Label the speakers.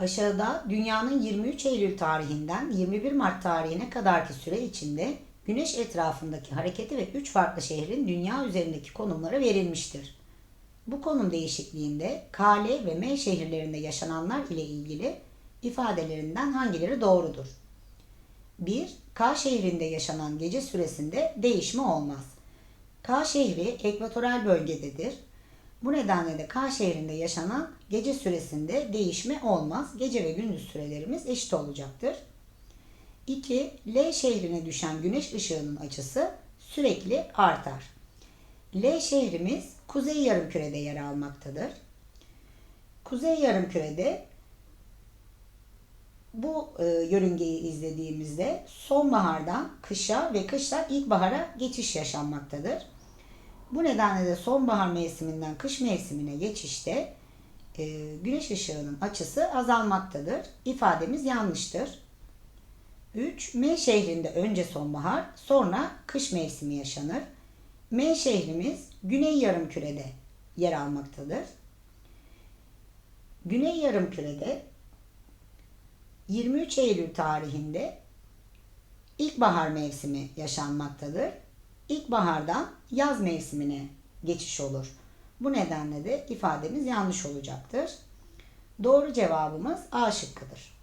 Speaker 1: Aşağıda dünyanın 23 Eylül tarihinden 21 Mart tarihine kadarki süre içinde Güneş etrafındaki hareketi ve 3 farklı şehrin dünya üzerindeki konumları verilmiştir. Bu konum değişikliğinde K, ve M şehirlerinde yaşananlar ile ilgili ifadelerinden hangileri doğrudur? 1. K şehrinde yaşanan gece süresinde değişme olmaz. K şehri ekvatoral bölgededir. Bu nedenle de K şehrinde yaşanan gece süresinde değişme olmaz. Gece ve gündüz sürelerimiz eşit olacaktır. 2. L şehrine düşen güneş ışığının açısı sürekli artar. L şehrimiz kuzey yarımkürede yer almaktadır. Kuzey yarımkürede bu e, yörüngeyi izlediğimizde sonbahardan kışa ve kıştan ilkbahara geçiş yaşanmaktadır. Bu nedenle de sonbahar mevsiminden kış mevsimine geçişte e, güneş ışığının açısı azalmaktadır. İfademiz yanlıştır. 3. M şehrinde önce sonbahar, sonra kış mevsimi yaşanır. M şehrimiz Güney Yarımküre'de yer almaktadır. Güney Yarımküre'de 23 Eylül tarihinde ilkbahar mevsimi yaşanmaktadır. İlkbahardan yaz mevsimine geçiş olur. Bu nedenle de ifademiz yanlış olacaktır. Doğru cevabımız A şıkkıdır.